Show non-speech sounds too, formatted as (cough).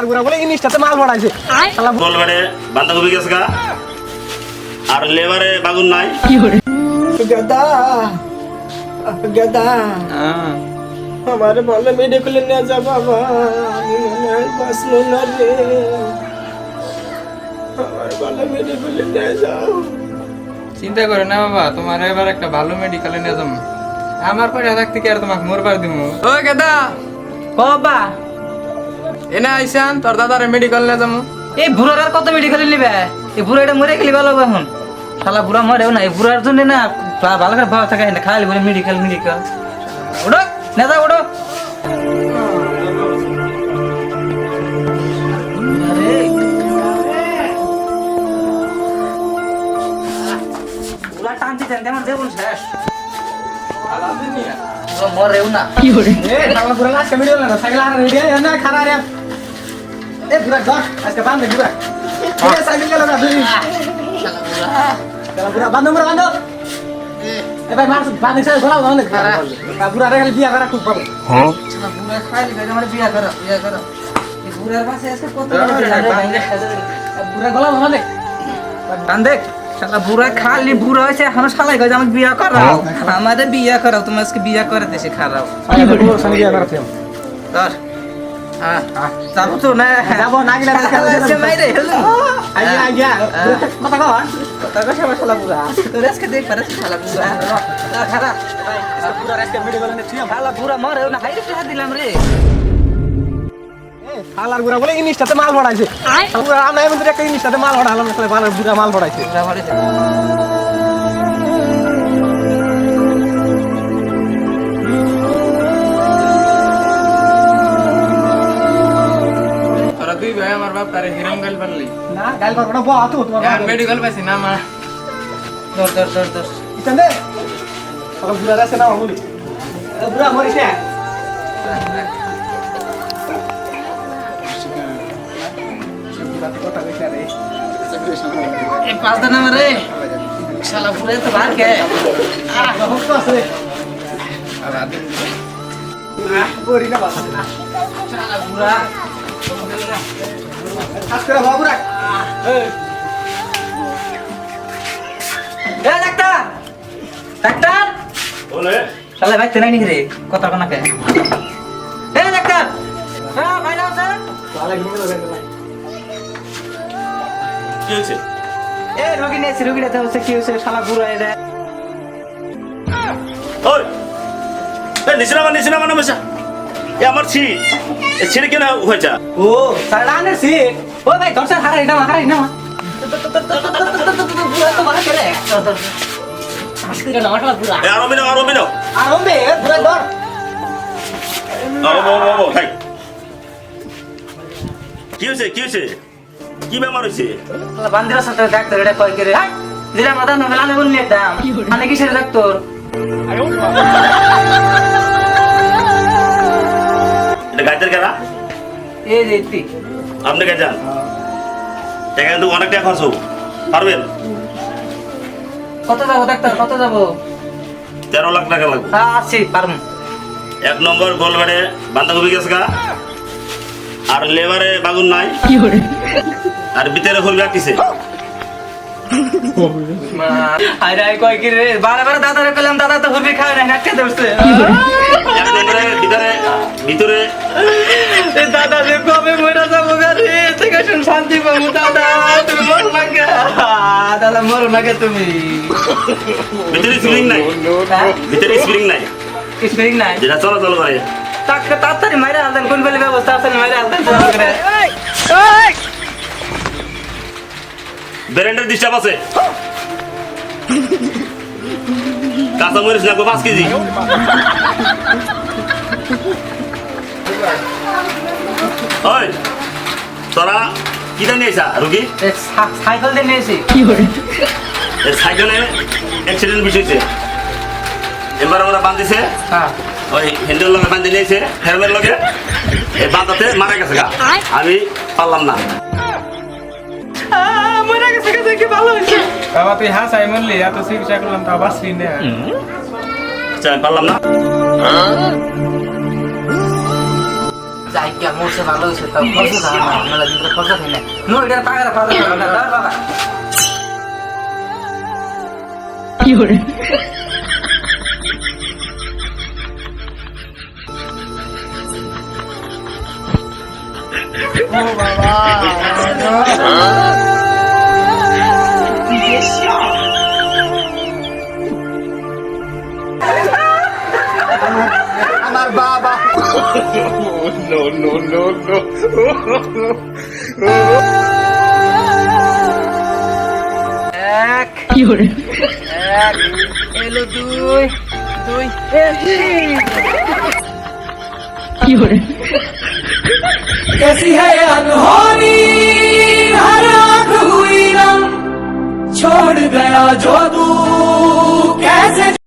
শালার গুড়া বলে ইনিশটাতে মাল ভরাইছে। শালা গোলবারে বাঁধাকপি গেছে গা। আর লেবারে বাগুন নাই। গদা গদা। আমার মেডিকেলে নিয়ে যা বাবা আমি মনে হয় না রে। আমার ভালো মেডিকেলে নিয়ে যাও। চিন্তা করো না বাবা তোমার এবার একটা ভালো মেডিকেলে নিয়ে যাব। আমার পয়সা থাকতে কি আর তোমাকে মরবার দিব ও কেদা বাবা। এনে আইসান তোর দাদারে মেডিকেল নিয়ে যাব এই বুড়ার আর কত মেডিকেল নিবে? এই বুড়াটা মরে গেলি ভালো এখন শালা বুড়া মরেও না এই বুড়ার জন্য না ভালো করে ভালো থাকে না খালি বলে মেডিকেল মেডিকেল ওঠো নেতা ওঠো বুড়া টানতে টানতে আমার জীবন শেষ। ও মরেও না। এ সাইকেল আর রেডি না খারা রে এ গুড়া ধর আজকে বান্ধ গুড়া এ সাইকেল গেল না তুই শালা গুড়া বান্ধ গুড়া বান্ধ এ ভাই মার বান্ধ সাইকেল ঘোরাও না খারা গুড়া রে খালি বিয়া করা খুব পাবো শালা বুড়া আমার বিয়া করো বিয়া করো পাশে আজকে কত শালা খালি হয়েছে এখনও শালাই কয় আমাকে বিয়া করাও আমাদের বিয়া করাও তুমি আজকে বিয়া করে দেশে খারাপ বিয়া করতে ধর হ্যাঁ যাব তো না যাব না গেলে আজকে আজকে মাইরে হেলো আইয়া আইয়া কথা কও কথা কইছে আমার শালা বুড়া তোর আজকে দেখ পারে শালা বুড়া খারাপ পুরা আজকে মেডিকেল নে থিয়া শালা বুড়া মরে না হাইরে টাকা দিলাম রে হালার গুড়া বলে ইনিশটাতে মাল ভরাইছে আমরা একটা ইনিশটাতে মাল ভরালাম মাল ভরাইছে বুড়া মরে তোরা দুই ভাই আমার বাপ তারে হিরম গাল পারলি না গাল করব না বাহ তো তোমার এখন মেডিকেল পাইছি না মা ধর ধর ধর ধর ইতানে সব বুড়া রাসে না বলি বুড়া মরিছে কথা কইছে রে এই পাঁচ দিন আমার রে শালা বুড়া তো বার কে আহ বহুত ডাক্তার। ডাক্তার। বলে। শালা ভাই তেনাই নাকি রে? কথা কোনা কে? এ ডাক্তার। হ্যাঁ ভাই নাও স্যার তাহলে ঘুমিয়ে যাবে কি হয়েছে? এ রোগী নিয়েছি রোগীটা তো হচ্ছে কি হচ্ছে শালা বুড়া এটা ওই। নিচে নামা নিচে নামা নামা এ আমার এ ছেলে কেন হয়েছে ও আনে ও ভাই ধর স্যার হারাই না হারাই ধর কি হয়েছে কি হয়েছে? কি বেমার হয়েছে? বান্দিরা সাথে ডাক্তার এটা কয় করে হাই দিলাম আদা না মেলানে বললি দাম মানে কিসের ডাক্তার (laughs) এটা কেনা এই যে এটি আপনি কে যান। টাকা কিন্তু অনেক টাকা খরচ পারবেন? কত যাব ডাক্তার কত যাব? তেরো লাখ টাকা লাগবে। হ্যাঁ আছি পারম এক নম্বর গোলবারে বাঁধাকপি গেছে গা। আর লেবারে বাগুন নাই। আর ভিতরে হলবে কিসে আরে আই কয় কি রে? বারে বারে দাদারে কইলাম দাদা তো হুবি খায় না এক নম্বরে ভিতরে ভিতরে। দাদা রে কবে মরে যাব গারে থেকে শুন শান্তি পাবো দাদা তুমি মরো দাদা মরো না কে তুমি? ভিতরে স্প্রিং নাই। হ্যাঁ? ভিতরে স্প্রিং নাই। স্প্রিং নাই? যেটা চলাচল করে। তাকে তাড়াতাড়ি মাইরে আলতেন কোন বেলে ব্যবস্থা আছে? মাইরে আলতেন করে। ব্যারেন্ডের ডিস্টার্ব আছে। কাঁচা মরিচ লাগবে পাঁচ কেজি। ওই তোরা কিটা নিয়েছা রুগী? সাইকেল দিয়ে নিয়েছি। এই সাইকেলে অ্যাক্সিডেন্ট বিষয়ছে। এবার ওরা বাঁধিছে হ্যাঁ। ওই হ্যান্ডেল লগে বাঁধি নিয়েছে হেলমেট লগে। এই বাঁধাতে মারা গেছে গা। আমি পারলাম না। মরে গেছে গেছে কি ভালো হয়েছে। বাবা তুই হাসাই মরলি এত চিকিৎসা করলাম তা বাঁচলি না আমি পারলাম না। যাই কি মোরছে ভালো হইছে তো খরচ থাকে না মেলা দিন ধরে খরচ থাকে না। নো এটা পাকা না দাও বাবা আমার এক এক এলো দুই দুই कैसी है अनहोनी हर आंख हुई नम छोड़ गया जो तू कैसे